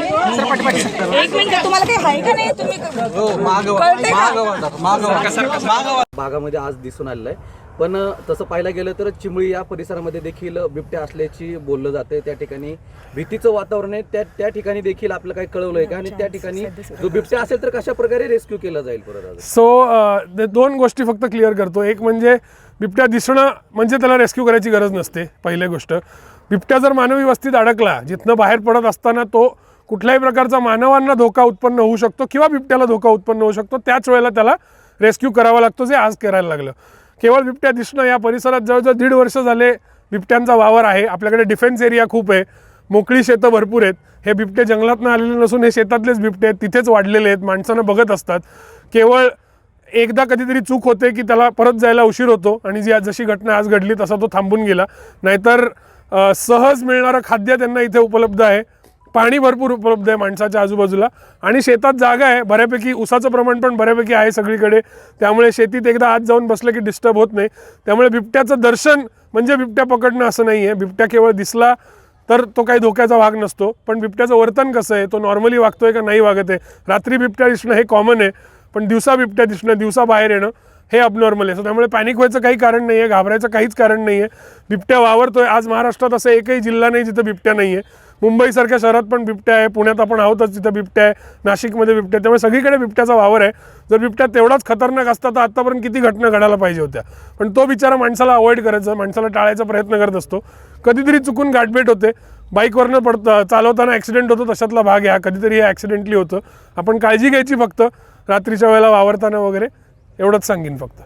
एक मिनिट तुम्हाला काही आहे का नाही? तुम्ही कळतंय का? भागामध्ये आज दिसून आलेलं आहे. पण तसं पाहायला गेलं तर चिमळी या परिसरामध्ये देखील बिबट्या असल्याची बोललं जाते त्या ठिकाणी. भीतीचं वातावरण आहे त्या त्या ठिकाणी देखील आपलं काही कळवलंय का? आणि त्या ठिकाणी जो बिबट्या असेल तर कशा प्रकारे रेस्क्यू केला जाईल परत? सो दोन गोष्टी फक्त क्लिअर करतो. एक म्हणजे बिबट्या दिसणं म्हणजे त्याला रेस्क्यू करायची गरज नसते पहिली गोष्ट. बिबट्या जर मानवी वस्तीत अडकला जिथनं बाहेर पडत असताना तो कुठल्याही प्रकारचा मानवांना धोका उत्पन्न होऊ शकतो किंवा बिबट्याला धोका उत्पन्न होऊ शकतो त्याच वेळेला त्याला रेस्क्यू करावा लागतो जे आज करायला लागलं. केवळ बिबट्या दिसणं या परिसरात जवळजवळ दीड वर्ष झाले बिबट्यांचा वावर आहे. आपल्याकडे डिफेन्स एरिया खूप आहे. मोकळी शेतं भरपूर आहेत. हे बिबटे जंगलातनं आलेले नसून हे शेतातलेच बिबटे आहेत. तिथेच वाढलेले आहेत. माणसानं बघत असतात. केवळ एकदा कधीतरी चूक होते की त्याला परत जायला उशीर होतो आणि जी आज जशी घटना आज घडली तसा तो थांबून गेला. नाहीतर सहज मिळणारं खाद्य त्यांना इथे उपलब्ध आहे. पाणी भरपूर उपलब्ध आहे माणसाच्या आजूबाजूला. आणि शेतात जागा आहे बऱ्यापैकी ऊसाचं प्रमाण पण बऱ्यापैकी आहे सगळीकडे. त्यामुळे शेतीत एकदा आत जाऊन बसलं की डिस्टर्ब होत नाही. त्यामुळे बिबट्याचं दर्शन म्हणजे बिबट्या पकडणं असं नाही आहे. बिबट्या केवळ दिसला तर तो काही धोक्याचा भाग नसतो. पण बिबट्याचं वर्तन कसं आहे? तो नॉर्मली वागतोय का नाही वागत आहे? रात्री बिबट्या दिसणं हे कॉमन आहे. पण दिवसा बिबट्या दिसणं दिवसा बाहेर येणं हे अबनॉर्मल आहे. सो त्यामुळे पॅनिक व्हायचं काही कारण नाही आहे घाबरायचं काहीच कारण नाही आहे बिबट्या वावरतोय. आज महाराष्ट्रात असं एकही जिल्हा नाही जिथं बिबट्या नाही आहे मुंबईसारख्या शहरात पण बिबट्या आहे पुण्यात आपण आहोतच तिथं बिबट्या आहे नाशिकमध्ये बिबट्या त्यामुळे सगळीकडे बिबट्याचा वावर आहे. जर बिबट्या तेवढाच खतरनाक असता तर आत्तापर्यंत किती घटना घडायला पाहिजे होत्या? पण तो बिचारा माणसाला अवॉइड करायचा माणसाला टाळायचा प्रयत्न करत असतो. कधीतरी चुकून गाठभेट होते. बाईकवरनं पडतं चालवताना ॲक्सिडेंट होतो तशातला भाग आहे हा. कधीतरी हे ॲक्सिडेंटली होतं. आपण काळजी घ्यायची फक्त. रात्रीच्या वेळेला वावरताना वगैरे एवढंच सांगेन फक्त.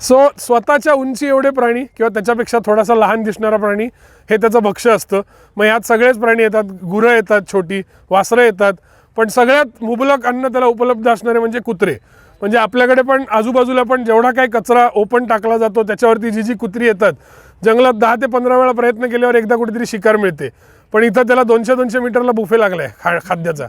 सो स्वतःच्या उंची एवढे प्राणी किंवा त्याच्यापेक्षा थोडासा लहान दिसणारा प्राणी हे त्याचं भक्ष्य असतं. मग ह्यात सगळेच प्राणी येतात गुरं येतात छोटी वासरं येतात. पण सगळ्यात मुबलक अन्न त्याला उपलब्ध असणारे म्हणजे कुत्रे. म्हणजे आपल्याकडे पण आजूबाजूला पण जेवढा काही कचरा ओपन टाकला जातो त्याच्यावरती जी जी कुत्री येतात जंगलात दहा ते पंधरा वेळा प्रयत्न केल्यावर एकदा कुठेतरी शिकार मिळते. पण इथं त्याला दोनशे दोनशे मीटरला बुफे लागलाय खा खाद्याचा.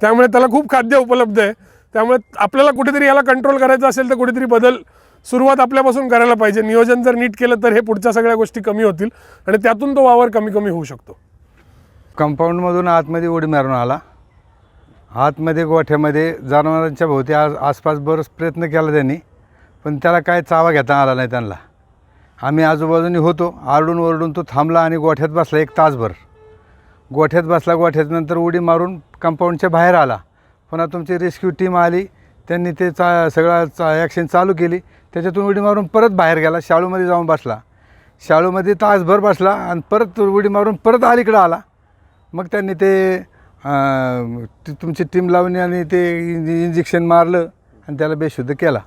त्यामुळे त्याला खूप खाद्य उपलब्ध आहे. त्यामुळे आपल्याला कुठेतरी याला कंट्रोल करायचं असेल तर कुठेतरी बदल सुरुवात आपल्यापासून करायला पाहिजे. नियोजन जर नीट केलं तर हे पुढच्या सगळ्या गोष्टी कमी होतील आणि त्यातून तो वावर कमी कमी होऊ शकतो. कंपाऊंडमधून आतमध्ये उडी मारून आला. आतमध्ये गोठ्यामध्ये जनावरांच्या भोवती आज आसपास बरंच प्रयत्न केला त्यांनी पण त्याला काय चावा घेता आला नाही त्यांना. आम्ही आजूबाजूनी होतो आरडून ओरडून तो थांबला आणि गोठ्यात बसला एक तासभर. गोठ्यात बसला गोठ्यात नंतर उडी मारून कंपाऊंडच्या बाहेर आला. पुन्हा तुमची रेस्क्यू टीम आली त्यांनी ते चा सगळा चा ॲक्शन चालू केली. त्याच्यातून उडी मारून परत बाहेर गेला शाळूमध्ये जाऊन बसला. शाळूमध्ये तासभर बसला आणि परत उडी मारून परत अलीकडं आला. मग त्यांनी ते तुमची टीम लावणी आणि ते इंजेक्शन मारलं आणि त्याला बेशुद्ध केला.